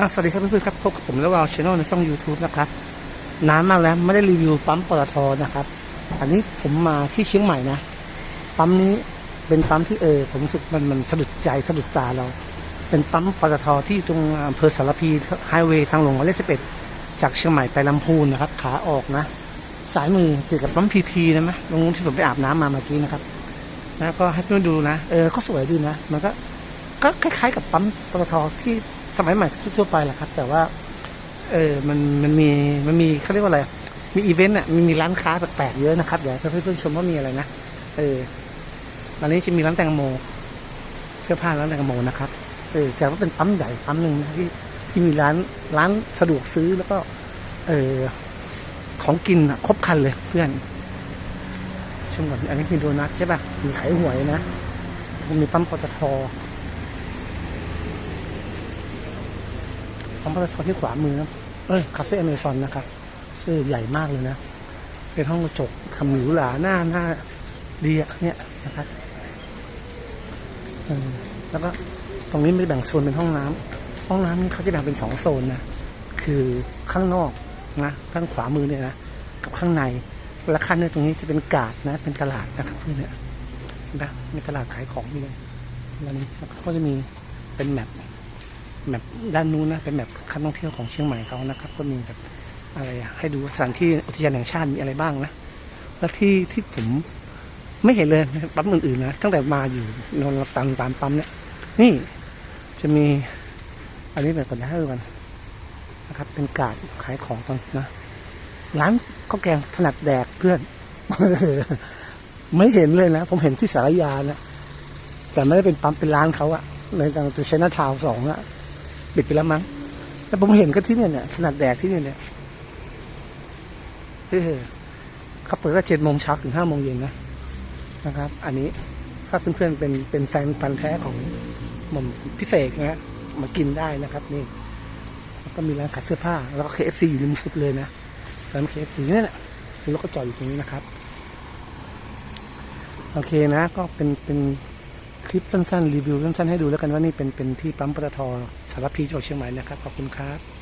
อะสวัสดีครับเพื่อนๆครับพบกับผมแล้วเราช anel ในช่อง YouTube นะครับนานมากแล้วไม่ได้รีวิวปั๊มปตทนะครับ อันนี้ผมมาที่เชียงใหม่นะ ปั๊มนี้เป็นปั๊มที่เออผมรู้สึกมันมันสะดุดใจสะดุดตาเรา เป็นปั๊มปตทที่ตรงอำเภอสารพีไฮเวย์ทางหลวงหมายเลขสิบเอ็ดจากเชียงใหม่ไปลำพูนนะครับ ขาออกนะสายมือติดกับปั๊มพีทีนะมะตรงนู้นที่ผมไปอาบน้ำมาเมื่อกี้นะครับนะก็ให้เพื่อนดูนะเออก็สวยดีนะ มันก็ก็คล้ายๆ กับปั๊มปตทที่ สมัยใหม่ทั่วไปแหละครับ แต่ว่า เออมันมันมีมันมีเขาเรียกว่าอะไร มีอีเวนต์อะมีมีร้านค้าแปลกๆเยอะนะครับเดี๋ยวให้เพื่อนๆชมว่ามีอะไรนะเออตอนนี้จะมีร้านแตงโมเสื้อผ้าร้านแตงโมนะครับเออแสดงว่าเป็นปั๊มใหญ่ปั๊มหนึ่งนะที่ที่มีร้านร้านสะดวกซื้อแล้วก็ เออของกินอะครบครันเลยเพื่อนชมก่อนอันนี้คือโดนัทใช่ป่ะมีขายหวยนะ มีปั๊มปตท ของปตทที่ขวามือนะเอ้ยคาเฟ่อเมซอนนะครับเออใหญ่มากเลยนะ เป็นห้องกระจกทำหรูหราหน้าหน้าดีอะเนี่ยนะครับเออแล้วก็ตรงนี้ไม่แบ่งโซนเป็นห้องน้ำห้องน้ำนี่เขาจะแบ่งเป็นสองโซนนะคือข้างนอกนะข้างขวามือเนี่ยนะกับข้างในและข้างในตรงนี้จะเป็นกาดนะ เป็นตลาดนะครับพวกเนี่ยนะมีตลาดขายของอยู่เลยแล้วนี้เขาจะมีเป็นแมปแมปด้านนู้นนะเป็นแมป การท่องเที่ยวของเชียงใหม่เขานะครับ ก็มีแบบอะไรให้ดูสถานที่อุทยานแห่งชาติมีอะไรบ้างนะแล้วที่ที่ผมไม่เห็นเลยปั๊มอื่นๆนะตั้งแต่มาอยู่นอนตามตามปั๊มเนี่ยนี่จะมีอันนี้แบบก่อนนะให้ดูกันนะครับ เป็นกาดขายของตอนนะร้านข้าวแกงถนัดแดกเพื่อนไม่เห็นเลยนะ ผมเห็นที่สารยานะแต่ไม่ได้เป็นปั๊มเป็นร้านเขาอะในทางตัวชนะทาวสองอะปิดไปแล้วมั้ง แต่ผมเห็นก็ที่เนี่ยเนี่ยขนาดแดกที่เนี่ยเนี่ยเออเขาเปิดก็เจ็ดโมงเช้าถึงห้าโมงเย็นนะนะครับ อันนี้ถ้าเพื่อนๆเป็นเป็นแฟนพันธ์แท้ของหม่อมพิเศษนะมากินได้นะครับ นี่แล้วก็มีร้านขายเสื้อผ้า แล้วก็ KFC อยู่ริมสุดเลยนะร้าน KFC เนี่ยแหละรถก็จอดอยู่ตรงนี้นะครับ โอเคนะ ก็เป็นเป็นคลิปสั้นๆ รีวิวสั้นๆให้ดูแล้วกันว่านี่เป็นเป็นที่ปั๊มปตท รับพีจังหวัดเชียงใหม่นะครับ ขอบคุณครับ